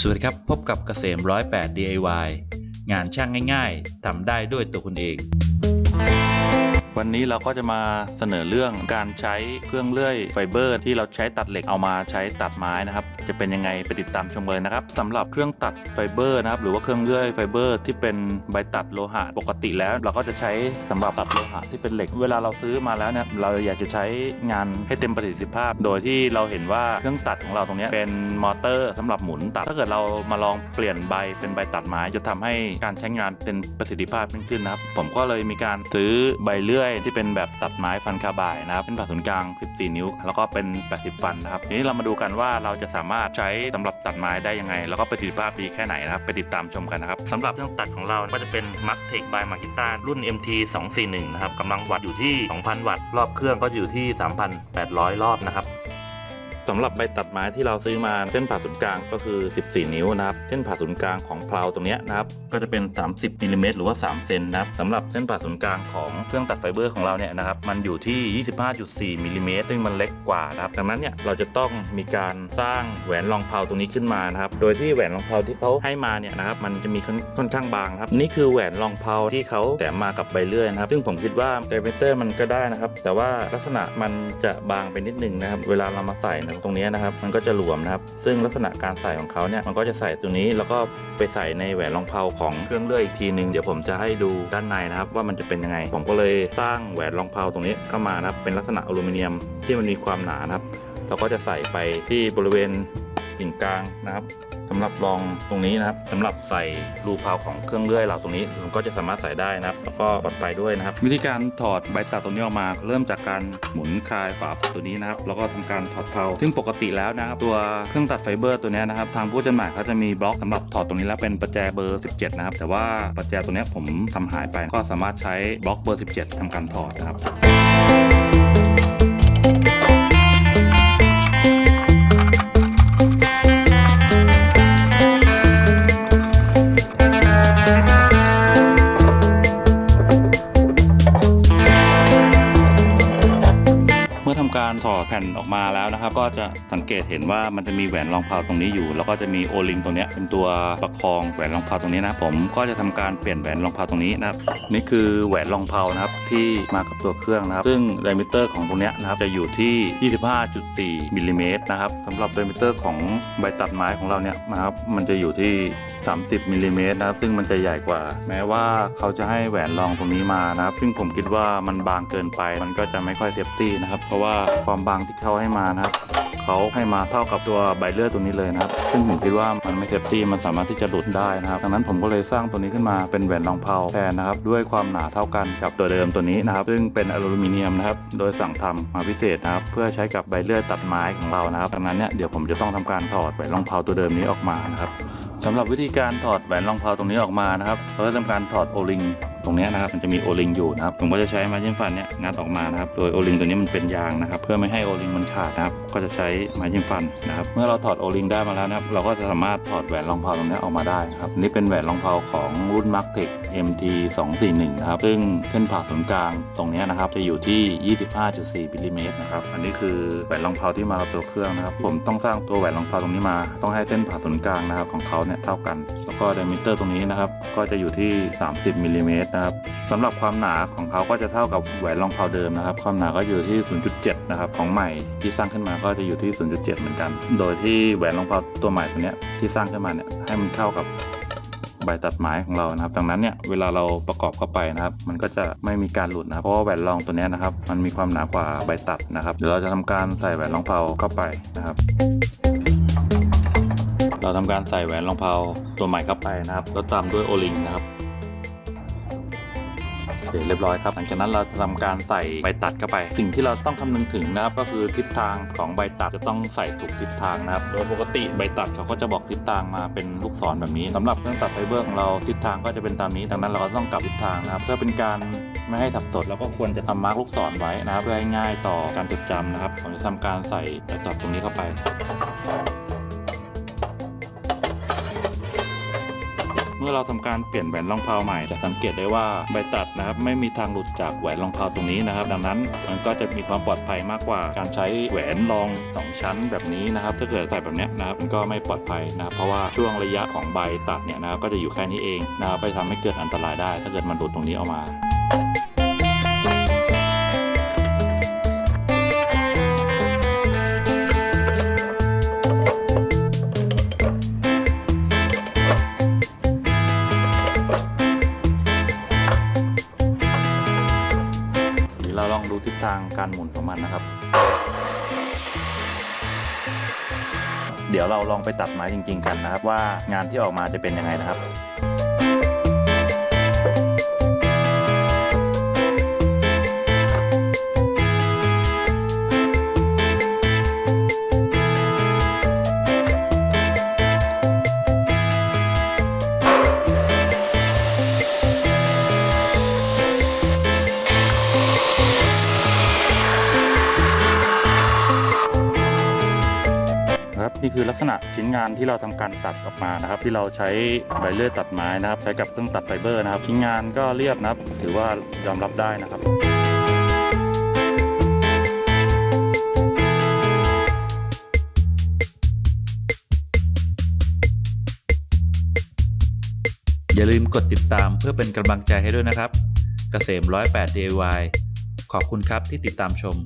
สวัสดีครับ พบกับเกษม108 DIY งานช่างง่ายๆทำได้ด้วยตัวคุณเอง วันนี้เราก็จะมาเสนอเรื่องการใช้เครื่องเลื่อยไฟเบอร์ ที่เราใช้ตัดเหล็กเอามาใช้ตัดไม้นะครับ จะเป็นยังไงไปติดตามชมเลยนะครับสำหรับเครื่องตัดไฟเบอร์นะครับหรือว่าเครื่องเลื่อยไฟเบอร์ ที่เป็นใบตัดโลหะปกติแล้ว เราก็จะใช้สำหรับตัดโลหะที่เป็นเหล็ก เวลาเราซื้อมาแล้วเนี่ยเราอยากจะใช้งานให้เต็มประสิทธิภาพ โดยที่เราเห็นว่าเครื่องตัดของเราตรงนี้เป็นมอเตอร์สำหรับหมุนตัดถ้าเกิดเรามาลองเปลี่ยนใบเป็นใบตัดไม้จะทำให้การใช้งานเป็นประสิทธิภาพยิ่งขึ้นนะครับผมก็เลยมีการซื้อใบเลื่อยที่เป็นแบบตัดไม้ฟันคาบายนะครับเป็นผ่าศูนย์กลาง 14 นิ้ว แล้วก็เป็น 80 ฟันนะครับทีนี้เรามาดูกันว่าเราจะสามารถใช้สำหรับตัดไม้ได้ยังไง แล้วก็ประสิทธิภาพดีแค่ไหนนะครับไปติดตามชมกันนะครับสำหรับเครื่องตัดของเราก็จะเป็น m a x t e c by Makita รุ่น MT 241นะครับกำลังวัดอยู่ที่ 2,000 วัตต์รอบเครื่องก็อยู่ที่ 3,800 รอบนะครับ สำหรับใบตัดไม้ที่เราซื้อมาเส้นผ่าศูนย์กลางก็คือ 14 นิ้วนะครับเส้นผ่าศูนย์กลางของเพลาตรงนี้นะครับก็จะเป็น 30มิลลิเมตรหรือว่า 3 เซนนะครับสำหรับเส้นผ่าศูนย์กลางของเครื่องตัดไฟเบอร์ของเราเนี่ยนะครับมันอยู่ที่ 25.4มิลลิเมตรซึ่งมันเล็กกว่านะครับดังนั้นเนี่ยเราจะต้องมีการสร้างแหวนรองเพลาตรงนี้ขึ้นมานะครับโดยที่แหวนรองเพลาที่เขาให้มาเนี่ยนะครับมันจะมีค่อนข้างบางครับนี่คือแหวนรองเพลาที่เขาแถมมากับใบเลื่อยนะครับซึ่งผมคิดว่าไดเมเตอร์มันก็ได้นะครับแต่ว่าลักษณะมันจะบางไปนิดนึงนะครับเวลาเรามาใส่นะตรงนี้นะครับ มันก็จะหลวมนะครับ ซึ่งลักษณะการใส่ของเขาเนี่ยมันก็จะใส่ตัวนี้แล้วก็ไปใส่ในแหวนรองเพลาของเครื่องเลื่อยอีกทีหนึ่งเดี๋ยวผมจะให้ดูด้านในนะครับ ว่ามันจะเป็นยังไง ผมก็เลยสร้างแหวนรองเพลาตรงนี้เข้ามานะครับ เป็นลักษณะอลูมิเนียมที่มันมีความหนานะครับเราก็จะใส่ไปที่บริเวณกิ่งกลางนะครับ สำหรับรองตรงนี้นะครับสำหรับใส่รูเพลาของเครื่องเลื่อยเราตรงนี้มันก็จะสามารถใส่ได้นะครับ แล้วก็ปลอดภัยด้วยนะครับ วิธีการถอดใบตัดตรงนี้ออกมา เริ่มจากการหมุนคลายฝาตัวนี้นะครับ แล้วก็ทำการถอดเพลาซึ่งปกติแล้วนะครับ ตัวเครื่องตัดไฟเบอร์ตัวนี้นะครับ ทางผู้จำหน่ายเขาจะมีบล็อกสำหรับถอดตรงนี้แล้วเป็นประแจเบอร์ 17 นะครับ แต่ว่าประแจตัวนี้ผมทำหายไป ก็สามารถใช้บล็อกเบอร์ 17ทำการถอดนะครับ ผ่นออกมาแล้วนะครับ ก็จะสังเกตเห็นว่ามันจะมีแหวนรองเพลาตรงนี้อยู่ แล้วก็จะมีโอลิงตรงนี้เป็นตัวประคองแหวนรองเพลาตรงนี้นะผมก็จะทำการเปลี่ยนแหวนรองเพลาตรงนี้นะครับนี่คือแหวนรองเพลานะครับที่มากับตัวเครื่องนะครับ ซึ่งไดมิเตอร์ของตรงนี้นะครับจะอยู่ที่ 25.4มิลลิเมตรนะครับสำหรับไดมิเตอร์ของใบตัดไม้ของเราเนี่ยนะครับมันจะอยู่ที่ 30มิลลิเมตรนะครับซึ่งมันจะใหญ่กว่า แม้ว่าเขาจะให้แหวนรองตรงนี้มานะครับ ซึ่งผมคิดว่ามันบางเกินไปมันก็จะไม่ค่อยเซฟตี้นะครับเพราะว่าความบางที่เขาให้มานะครับเขาให้มาเท่ากับตัวใบเลื่อยตัวนี้เลยนะครับ ซึ่งผมคิดว่ามันไม่เซฟตี้มันสามารถที่จะหลุดได้นะครับดังนั้นผมก็เลยสร้างตัวนี้ขึ้นมาเป็นแหวนรองเพลาแทนนะครับ ด้วยความหนาเท่ากันกับตัวเดิมตัวนี้นะครับ ซึ่งเป็นอลูมิเนียมนะครับ โดยสั่งทำมาพิเศษนะครับ เพื่อใช้กับใบเลื่อยตัดไม้ของเรานะครับดังนั้นเนี่ยเดี๋ยวผมจะต้องทำการถอดแหวนรองเพลาตัวเดิมนี้ออกมานะครับสำหรับวิธีการถอดแหวนรองเพลาตรงนี้ออกมานะครับเราจะทำการถอดโอลิง ตรงนี้นะครับมันจะมีโอลิงอยู่นะครับผมก็จะใช้ไม้จิ้มฟันเนี้ยงัดออกมานะครับโดยโอลิงตัวนี้มันเป็นยางนะครับเพื่อไม่ให้โอลิงมันขาดนะครับก็จะใช้ไม้จิ้มฟันนะครับเมื่อเราถอดโอลิงได้มาแล้วนะครับเราก็จะสามารถถอดแหวนรองเพลาตรงนี้ออกมาได้ครับนี่เป็นแหวนรองเพลาของรุ่น m a r k t e c MT 241นะครับซึ่งเส้นผ่าศูนย์กลางตรงนี้นะครับจะอยู่ที่ 25.4มิลลิเมตรนะครับอันนี้คือแหวนรองเพลาที่มากับตัวเครื่องนะครับผมต้องสร้างตัวแหวนรองเพลาตรงนี้มา ต้องให้เส้นผ่าศูนย์กลางนะครับของเขาเนี่ยเท่ากัน แล้วก็ไดมิเตอร์ตรงนี้นะครับก็จะอยู่ที่ 30มิลลิเมตรนะครับสำหรับความหนาของเขาก็จะเท่ากับแหวนรองเพลาเดิมนะครับ ความหนาก็อยู่ที่ 0.7 นะครับ ของใหม่ที่สร้างขึ้นมาก็จะอยู่ที่ 0.7 เหมือนกัน โดยที่แหวนรองเพลาตัวใหม่ตัวเนี้ยที่สร้างขึ้นมาเนี่ยให้มันเข้ากับใบตัดไม้ของเรานะครับ ดังนั้นเนี่ยเวลาเราประกอบเข้าไปนะครับ มันก็จะไม่มีการหลุดนะเพราะว่าแหวนรองตัวนี้นะครับ มันมีความหนากว่าใบตัดนะครับ เดี๋ยวเราจะทำการใส่แหวนรองเพลาเข้าไปนะครับเราทำการใส่แหวนรองเพลาตัวใหม่เข้าไปนะครับ แล้วตามด้วยโอลิงนะครับ เคเรียบร้อยครับ หลังจากนั้นเราจะทำการใส่ใบตัดเข้าไป สิ่งที่เราต้องคำนึงถึงนะครับก็คือทิศทางของใบตัดจะต้องใส่ถูกทิศทางนะครับ โดยปกติใบตัดเขาก็จะบอกทิศทางมาเป็นลูกศรแบบนี้สำหรับเครื่องตัดไฟเบอร์ของเราทิศทางก็จะเป็นตามนี้ดังนั้นเราก็ต้องกลับทิศทางนะครับเพื่อเป็นการไม่ให้สับสนแล้วก็ควรจะทำมาร์กลูกศรไว้นะครับเพื่อให้ง่ายต่อการจดจำนะครับผมจะทำการใส่ใบตัดตรงนี้เข้าไป เมื่อเราทำการเปลี่ยนแหวนรองเพาใหม่จะสังเกตได้ว่าใบตัดนะครับไม่มีทางหลุดจากแหวนรองเพาตรงนี้นะครับ ดังนั้นมันก็จะมีความปลอดภัยมากกว่าการใช้แหวนรองสองชั้นแบบนี้นะครับ ถ้าเกิดใส่แบบเนี้ยนะครับมันก็ไม่ปลอดภัยนะครับเพราะว่าช่วงระยะของใบตัดเนี่ยนะครับก็จะอยู่แค่นี้เองนะครับไปทำให้เกิดอันตรายได้ ถ้าเกิดมันหลุดตรงนี้ออกมา ทิศทางการหมุนของมันนะครับ เดี๋ยวเราลองไปตัดไม้จริง ๆ กันนะครับ ว่างานที่ออกมาจะเป็นยังไงนะครับ นี่คือลักษณะชิ้นงานที่เราทำการตัดออกมานะครับ ที่เราใช้ใบเลื่อยตัดไม้นะครับ ใช้กับเครื่องตัดไฟเบอร์นะครับ ชิ้นงานก็เรียบนะครับ ถือว่ายอมรับได้นะครับอย่าลืมกดติดตามเพื่อเป็นกำลังใจให้ด้วยนะครับเกษม108 DIY ขอบคุณครับที่ติดตามชม